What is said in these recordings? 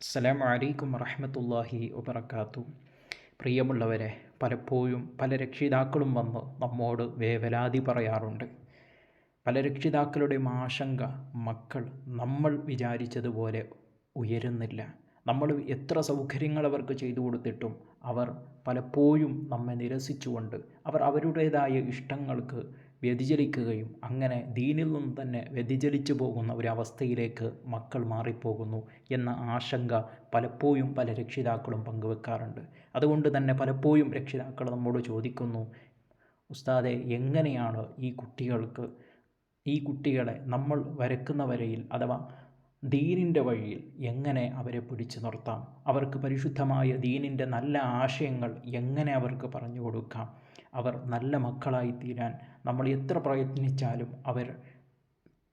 അസ്സലാമു അലൈക്കും വറഹമത്തല്ലാഹി വബർക്കാത്തു പ്രിയമുള്ളവരെ പലപ്പോഴും പല രക്ഷിതാക്കളും വന്ന് നമ്മോട് വേവലാതി പറയാറുണ്ട്. പല രക്ഷിതാക്കളുടെയും ആശങ്ക മക്കൾ നമ്മൾ വിചാരിച്ചതുപോലെ ഉയരുന്നില്ല. നമ്മൾ എത്ര സൗകര്യങ്ങൾ അവർക്ക് ചെയ്തു കൊടുത്തിട്ടും അവർ പലപ്പോഴും നമ്മെ നിരസിച്ചുകൊണ്ട് അവർ അവരുടേതായ ഇഷ്ടങ്ങൾക്ക് വ്യതിചലിക്കുകയും അങ്ങനെ ദീനിൽ നിന്നും തന്നെ വ്യതിചലിച്ചു പോകുന്ന ഒരവസ്ഥയിലേക്ക് മക്കൾ മാറിപ്പോകുന്നു എന്ന ആശങ്ക പലപ്പോഴും പല രക്ഷിതാക്കളും പങ്കുവെക്കാറുണ്ട്. അതുകൊണ്ട് തന്നെ പലപ്പോഴും രക്ഷിതാക്കൾ നമ്മോട് ചോദിക്കുന്നു ഉസ്താദെ എങ്ങനെയാണ് ഈ കുട്ടികൾക്ക് ഈ കുട്ടികളെ നമ്മൾ വരക്കുന്ന വരയിൽ അഥവാ ദീനിന്റെ വഴിയിൽ എങ്ങനെ അവരെ പിടിച്ചു നിർത്താം? അവർക്ക് പരിശുദ്ധമായ ദീനിന്റെ നല്ല ആശയങ്ങൾ എങ്ങനെ അവർക്ക് പറഞ്ഞു കൊടുക്കാം? അവർ നല്ല മക്കളായി തീരാൻ നമ്മൾ എത്ര പ്രയത്നിച്ചാലും അവർ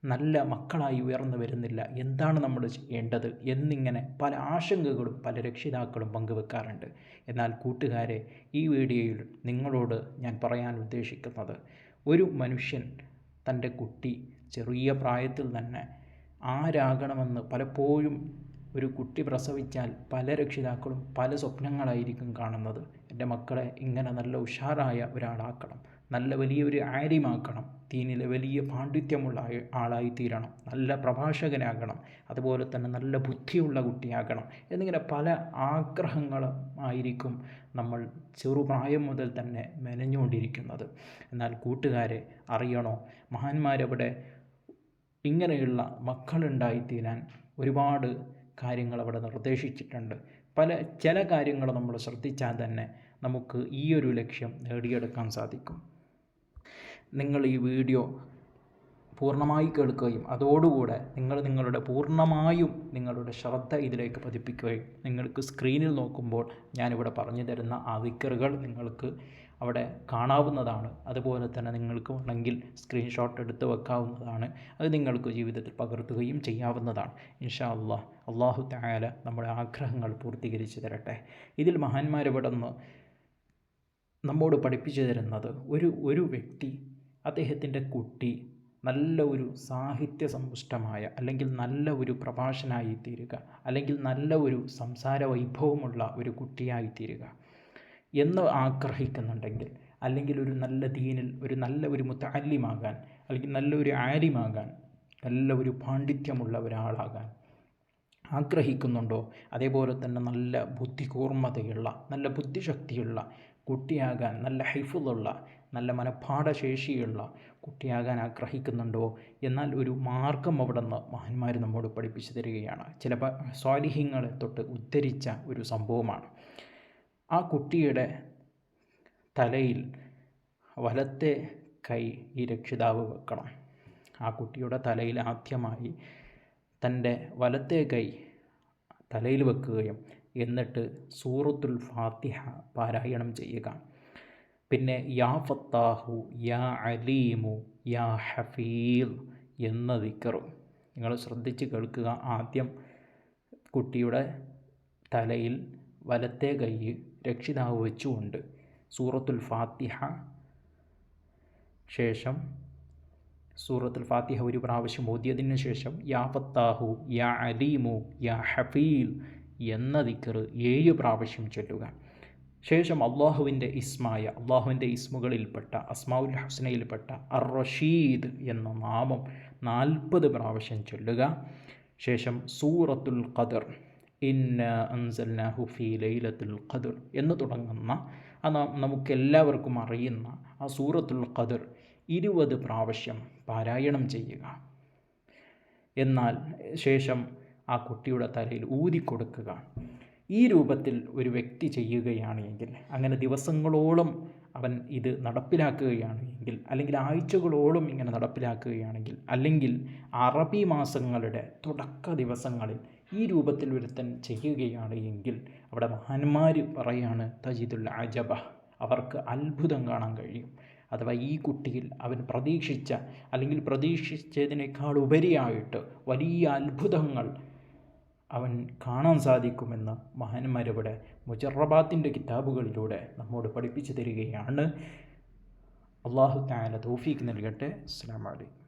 നല്ല മക്കളായി ഉയർന്നു വരുന്നില്ല. എന്താണ് നമ്മൾ ചെയ്യേണ്ടത് എന്നിങ്ങനെ പല ആശങ്കകളും പല രക്ഷിതാക്കളും പങ്കുവെക്കാറുണ്ട്. എന്നാൽ കൂട്ടുകാരെ ഈ വീഡിയോയിൽ നിങ്ങളോട് ഞാൻ പറയാൻ ഉദ്ദേശിക്കുന്നത് ഒരു മനുഷ്യൻ തന്റെ കുട്ടി ചെറിയ പ്രായത്തിൽ തന്നെ ആരാകണമെന്ന് പലപ്പോഴും ഒരു കുട്ടി പ്രസവിച്ചാൽ പല രക്ഷിതാക്കളും പല സ്വപ്നങ്ങളായിരിക്കും കാണുന്നത്. എന്റെ മക്കളെ ഇങ്ങനെ നല്ല ഉഷാറായ ഒരാളാക്കണം. നല്ല വലിയൊരു ആര്യമാക്കണം. ദീനിലെ വലിയ പാണ്ഡിത്യമുള്ള ആളായി തീരണം നല്ല പ്രഭാഷകനാകണം. അതുപോലെ തന്നെ നല്ല ബുദ്ധിയുള്ള കുട്ടിയാകണം. എന്നിങ്ങനെ പല ആഗ്രഹങ്ങളുമായിരിക്കും നമ്മൾ ചെറുപ്രായം മുതൽ തന്നെ മെനഞ്ഞുകൊണ്ടിരിക്കുന്നത്. എന്നാൽ കൂട്ടുകാരെ അറിയണോ? മഹാന്മാരവിടെ ഇങ്ങനെയുള്ള മക്കളുണ്ടായിത്തീരാൻ ഒരുപാട് കാര്യങ്ങൾ അവിടെ നിർദ്ദേശിച്ചിട്ടുണ്ട്. പല ചില കാര്യങ്ങൾ നമ്മൾ ശ്രദ്ധിച്ചാൽ തന്നെ നമുക്ക് ഈ ഒരു ലക്ഷ്യം നേടിയെടുക്കാൻ സാധിക്കും. നിങ്ങൾ ഈ വീഡിയോ പൂർണമായി കേൾക്കുകയും അതോടുകൂടെ നിങ്ങൾ നിങ്ങളുടെ പൂർണമായും നിങ്ങളുടെ ശ്രദ്ധ ഇതിലേക്ക് പതിപ്പിക്കുകയും നിങ്ങൾക്ക് സ്ക്രീനിൽ നോക്കുമ്പോൾ ഞാനിവിടെ പറഞ്ഞു തരുന്ന ആ വിക്കറുകൾ നിങ്ങൾക്ക് അവിടെ കാണാവുന്നതാണ്. അതുപോലെ തന്നെ നിങ്ങൾക്ക് വേണമെങ്കിൽ സ്ക്രീൻഷോട്ട് എടുത്ത് വെക്കാവുന്നതാണ്. അത് നിങ്ങൾക്ക് ജീവിതത്തിൽ പകർത്തുകയും ചെയ്യാവുന്നതാണ്. ഇൻഷാ അള്ളാഹ് അള്ളാഹു തായാല നമ്മുടെ ആഗ്രഹങ്ങൾ പൂർത്തീകരിച്ച് തരട്ടെ. ഇതിൽ മഹാന്മാരിവിടെ നിന്ന് നമ്മോട് പഠിപ്പിച്ചു തരുന്നത് ഒരു ഒരു വ്യക്തി അദ്ദേഹത്തിന്റെ കുട്ടി നല്ല ഒരു സാഹിത്യ സമ്പുഷ്ടമായ അല്ലെങ്കിൽ നല്ല ഒരു പ്രഭാഷനായി തീരുക അല്ലെങ്കിൽ നല്ല ഒരു സംസാര വൈഭവമുള്ള ഒരു കുട്ടിയായി തീരുക എന്ന് ആഗ്രഹിക്കുന്നുണ്ടെങ്കിൽ അല്ലെങ്കിൽ ഒരു നല്ല ദീനിൽ ഒരു നല്ല ഒരു മുത്തല്ലിമാകാൻ അല്ലെങ്കിൽ നല്ലൊരു ആലിമാകാൻ നല്ല ഒരു പാണ്ഡിത്യമുള്ള ഒരാളാകാൻ ആഗ്രഹിക്കുന്നുണ്ടോ? അതേപോലെ തന്നെ നല്ല ബുദ്ധികൂർമ്മതയുള്ള നല്ല ബുദ്ധിശക്തിയുള്ള കുട്ടിയാകാൻ നല്ല ഹൈഫുള്ള നല്ല മനഃപ്പാഠശേഷിയുള്ള കുട്ടിയാകാൻ ആഗ്രഹിക്കുന്നുണ്ടോ? എന്നാൽ ഒരു മാർഗം അവിടെ നിന്ന് മഹാന്മാർ നമ്മോട് പഠിപ്പിച്ചു തരികയാണ്. ചില സ്വാലിഹ്യങ്ങളെ തൊട്ട് ഉദ്ധരിച്ച ഒരു സംഭവമാണ്. ആ കുട്ടിയുടെ തലയിൽ വലത്തെ കൈ ഈ രക്ഷിതാവ് വെക്കണം. ആ കുട്ടിയുടെ തലയിൽ ആദ്യമായി തന്റെ വലത്തെ കൈ തലയിൽ വെക്കുകയും എന്നിട്ട് സൂറത്തുൽ ഫാത്തിഹ പാരായണം ചെയ്യുക. പിന്നെ യാ ഫത്താഹു യാ അലീമു യാ ഹഫീൽ എന്ന ദിക്കറും നിങ്ങൾ ശ്രദ്ധിച്ച് കേൾക്കുക. ആദ്യം കുട്ടിയുടെ തലയിൽ വലത്തെ കൈ രക്ഷിതാവ് വെച്ചുകൊണ്ട് സൂറത്തുൽ ഫാത്തിഹ ശേഷം സൂറത്തുൽ ഫാത്തിഹ ഒരു പ്രാവശ്യം ഓതിയതിനു ശേഷം യാ ഫത്താഹു യാ അലീമു യാ ഹഫീൽ എന്ന ദിക്കറ് ഏഴ് പ്രാവശ്യം ചൊല്ലുക. ശേഷം അള്ളാഹുവിന്റെ ഇസ്മായ അള്ളാഹുവിന്റെ ഇസ്മുകളിൽപ്പെട്ട അസ്മാഉൽ ഹുസ്നയിൽപ്പെട്ട അർ റഷീദ് എന്ന നാമം നാൽപ്പത് പ്രാവശ്യം ചൊല്ലുക. ശേഷം സൂറത്തുൽ ഖദർ ഇന്ന അൻസൽനാഹു ഫി ലൈലത്തുൽ എന്ന് തുടങ്ങുന്ന നമുക്കെല്ലാവർക്കും അറിയുന്ന ആ സൂറത്തുൽ ഖദർ ഇരുപത് പ്രാവശ്യം പാരായണം ചെയ്യുക. എന്നാൽ ശേഷം ആ കുട്ടിയുടെ തലയിൽ ഊതിക്കൊടുക്കുക ഈ രൂപത്തിൽ ഒരു വ്യക്തി ചെയ്യുകയാണെങ്കിൽ അങ്ങനെ ദിവസങ്ങളോളം അവൻ ഇത് നടപ്പിലാക്കുകയാണ് എങ്കിൽ അല്ലെങ്കിൽ ആഴ്ചകളോളം ഇങ്ങനെ നടപ്പിലാക്കുകയാണെങ്കിൽ അല്ലെങ്കിൽ അറബി മാസങ്ങളുടെ തുടക്ക ദിവസങ്ങളിൽ ഈ രൂപത്തിൽ ഒരുത്തൻ ചെയ്യുകയാണ് എങ്കിൽ അവിടെ മഹാന്മാർ പറയാണ് തജീദുൽ അജബ അവർക്ക് അത്ഭുതം കാണാൻ കഴിയും. അഥവാ ഈ കുട്ടിയിൽ അവൻ പ്രതീക്ഷിച്ച അല്ലെങ്കിൽ പ്രതീക്ഷിച്ചതിനേക്കാൾ ഉപരിയായിട്ട് വലിയ അത്ഭുതങ്ങൾ അവൻ കാണാൻ സാധിക്കുമെന്ന് മഹാന്മാരിവിടെ മുജറബാത്തിന്റെ കിതാബുകളിലൂടെ നമ്മോട് പഠിപ്പിച്ചു തരികയാണ്. അള്ളാഹു താല തോഫീക്ക് നൽകട്ടെ. അസ്സാം വലൈക്കും